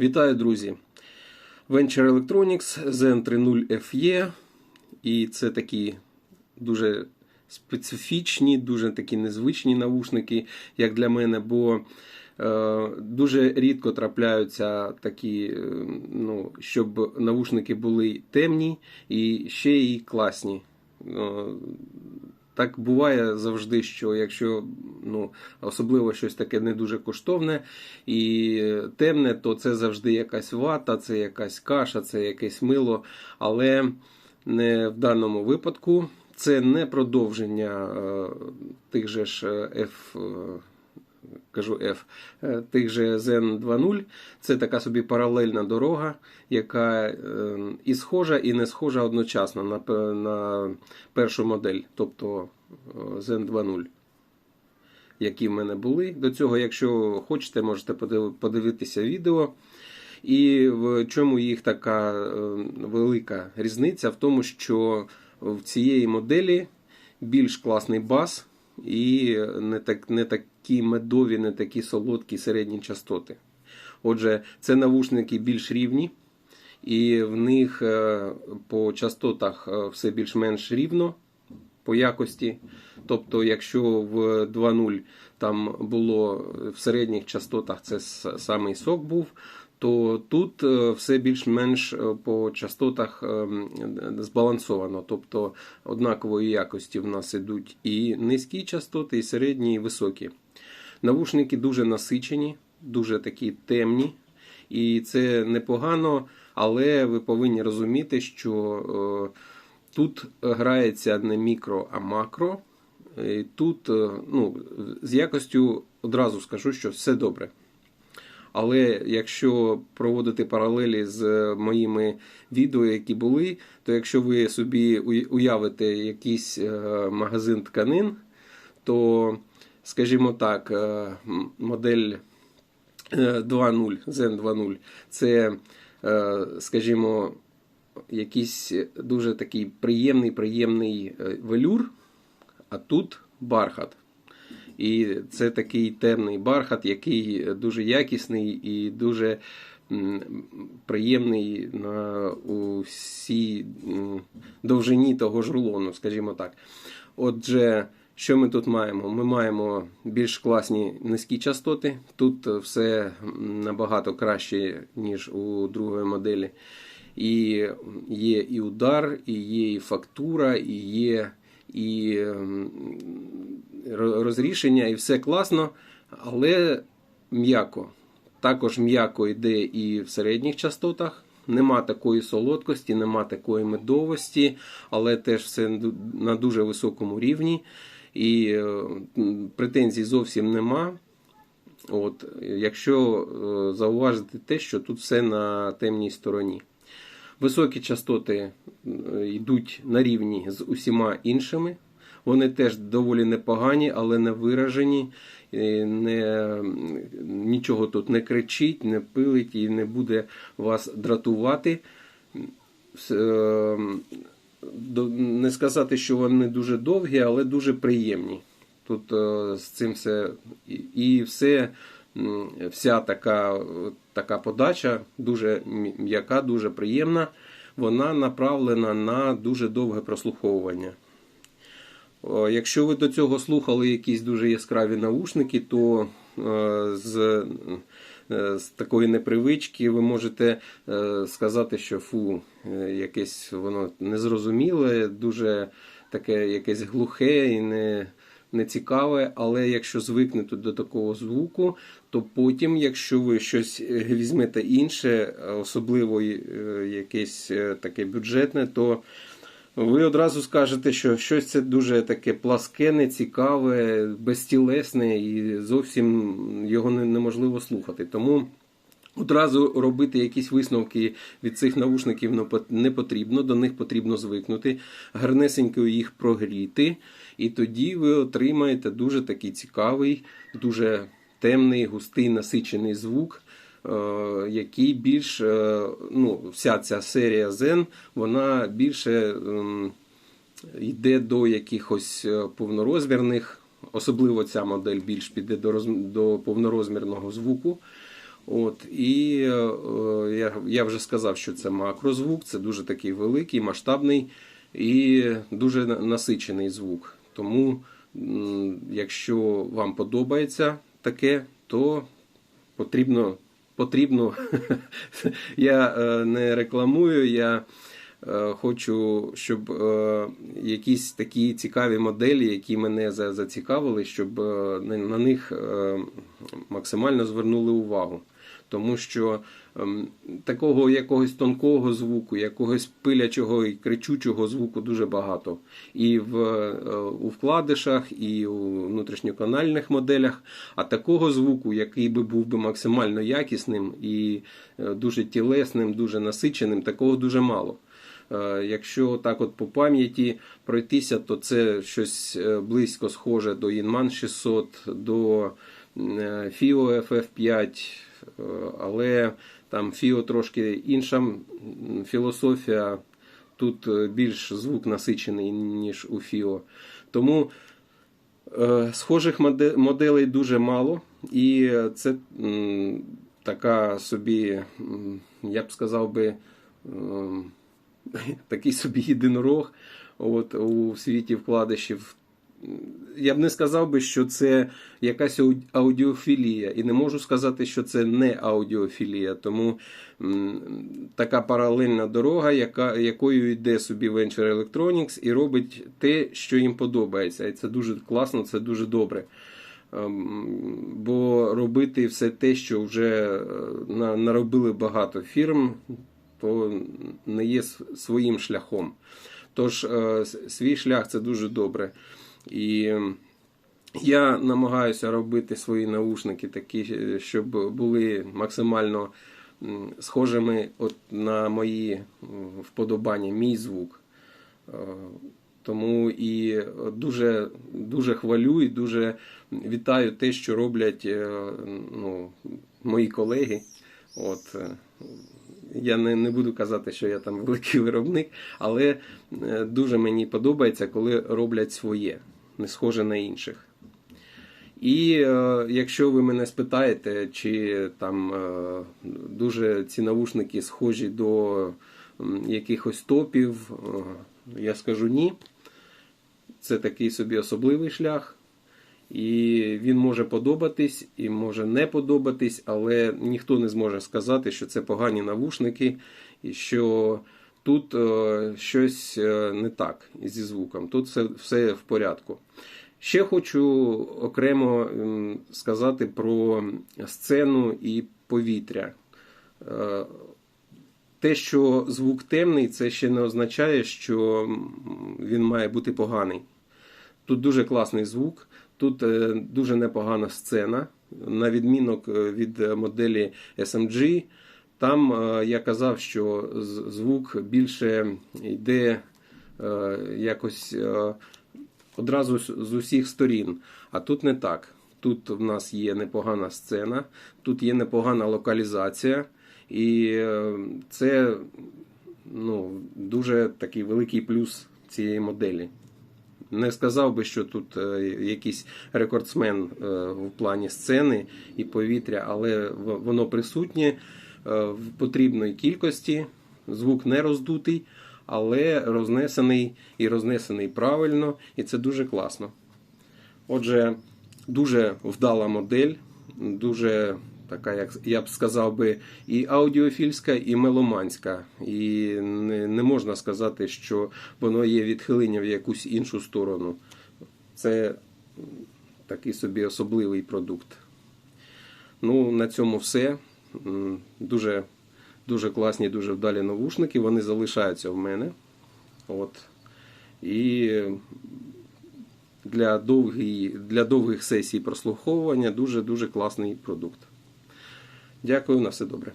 Вітаю, друзі! Venture Electronics ZN30FE. І це такі дуже специфічні, дуже такі незвичні навушники, як для мене, бо е, дуже рідко трапляються такі, е, ну, щоб навушники були темні і ще й класні. Е, так буває завжди, що якщо ну, особливо щось таке не дуже коштовне і темне, то це завжди якась вата, це якась каша, це якесь мило. Але не в даному випадку це не продовження е, тих же ж е, F. е, Кажу F, е, тих же Zen 2.0. Це така собі паралельна дорога, яка е, і схожа, і не схожа одночасно на, на першу модель, тобто Zen 2.0, які в мене були. До цього, якщо хочете, можете подивитися відео. І в чому їх така е, велика різниця? В тому, що в цієї моделі більш класний бас і не, так, не такі медові, не такі солодкі середні частоти. Отже, це навушники більш рівні, і в них е, по частотах е, все більш-менш рівно по якості. Тобто, якщо в 2.0 там було в середніх частотах це самий сок був, то тут е, все більш-менш е, по частотах е, збалансовано. Тобто однакової якості в нас ідуть і низькі частоти, і середні, і високі. Навушники дуже насичені, дуже такі темні, і це непогано, але ви повинні розуміти, що тут грається не мікро, а макро. І тут е, ну, з якостю одразу скажу, що все добре. Але якщо проводити паралелі з моїми відео, які були, то якщо ви собі уявите якийсь е, магазин тканин, то, скажімо так, е, модель е, 2.0, Zen 2.0, це, е, скажімо, якийсь дуже такий приємний, приємний е, велюр, а тут бархат. І це такий темний бархат, який дуже якісний і дуже приємний на усій довжині того ж рулону, скажімо так. Отже, що ми тут маємо? Ми маємо більш класні низькі частоти. Тут все набагато краще, ніж у другої моделі. І є і удар, і є і фактура, і є і ем, розрішення, і все класно, але м'яко. Також м'яко йде і в середніх частотах. Нема такої солодкості, нема такої медовості, але теж все на дуже високому рівні. І е, претензій зовсім нема. От, якщо е, зауважити те, що тут все на темній стороні. Високі частоти е, йдуть на рівні з усіма іншими. Вони теж доволі непогані, але не виражені. е, Не, нічого тут не кричить, не пилить і не буде вас дратувати. Е, Не сказати, що вони дуже довгі, але дуже приємні. Тут з цим все і все, вся така, така подача дуже м'яка, дуже приємна. Вона направлена на дуже довге прослуховування. Якщо ви до цього слухали якісь дуже яскраві наушники, то е, з, е, з такої непривички ви можете е, сказати, що фу, якесь воно незрозуміле, дуже таке якесь глухе і не, не цікаве. Але якщо звикнете до такого звуку, то потім, якщо ви щось е, візьмете інше, особливо е, якесь е, таке бюджетне, то ви одразу скажете, що щось це дуже таке пласке, нецікаве, безтілесне і зовсім його неможливо слухати. Тому одразу робити якісь висновки від цих навушників не потрібно, до них потрібно звикнути, гарнесенько їх прогріти, і тоді ви отримаєте дуже такий цікавий, дуже темний, густий, насичений звук. е, Який більш, е, ну, вся ця серія Zen, вона більше ем, йде до якихось е, повнорозмірних, особливо ця модель більш піде до, роз, до повнорозмірного звуку. От, і я, я вже сказав, що це макрозвук, це дуже такий великий, масштабний і дуже насичений звук. Тому, якщо вам подобається таке, то потрібно. потрібно. я е, не рекламую, я е, хочу, щоб е, якісь такі цікаві моделі, які мене зацікавили, щоб на них максимально звернули увагу. Тому що такого якогось тонкого звуку, якогось пилячого і кричучого звуку дуже багато. І в, е, у вкладишах, і у внутрішньоканальних моделях. А такого звуку, який би був би максимально якісним і е, дуже тілесним, дуже насиченим, такого дуже мало. Е, Якщо так от по пам'яті пройтися, то це щось близько схоже до Inman 600, до FIO FF5, е, але там FIO трошки інша філософія. Тут е, більш звук насичений, ніж у FIO. Тому Е, Схожих моделей дуже мало, і це така собі, я б сказав би, такий собі єдинорог от, у світі вкладишів. Я б не сказав би, що це якась аудіофілія, і не можу сказати, що це не аудіофілія. Тому така паралельна дорога, яка, якою йде собі Venture Electronics і робить те, що їм подобається. І це дуже класно, це дуже добре. Ем, Бо робити все те, що вже е, наробили багато фірм, то не є своїм шляхом. Тож е, свій шлях це дуже добре. І ем, я намагаюся робити свої наушники такі, е, щоб були максимально схожими от на мої вподобання, мій звук. Е, Тому і дуже, дуже хвалю і дуже вітаю те, що роблять е, ну, мої колеги. От, е, я не, не буду казати, що я там великий виробник, але е, дуже мені подобається, коли роблять своє, не схоже на інших. І е, якщо ви мене спитаєте, чи там е, дуже ці навушники схожі до м, якихось топів, е, я скажу ні. Це такий собі особливий шлях. І він може подобатись і може не подобатись, але ніхто не зможе сказати, що це погані навушники, і що тут е, щось е, не так зі звуком. Тут все, все в порядку. Ще хочу окремо сказати про сцену і повітря. Е, Те, що звук темний, це ще не означає, що він має бути поганий. Тут дуже класний звук, тут дуже непогана сцена. На відмінок від моделі SMG, там е, я казав, що звук більше йде е, якось е, одразу з усіх сторін. А тут не так. Тут в нас є непогана сцена, тут є непогана локалізація, і це ну, дуже такий великий плюс цієї моделі. Не сказав би, що тут якийсь рекордсмен в плані сцени і повітря, але воно присутнє в потрібної кількості. Звук не роздутий, але рознесений і рознесений правильно, і це дуже класно. Отже, дуже вдала модель, дуже така, як я б сказав би, і аудіофільська, і меломанська. І не, не можна сказати, що воно є відхилення в якусь іншу сторону. Це такий собі особливий продукт. Ну, на цьому все. Дуже, дуже класні, дуже вдалі навушники. Вони залишаються в мене. От. І для, довгий, для довгих сесій прослуховування дуже-дуже класний продукт. Дякую, на все добре.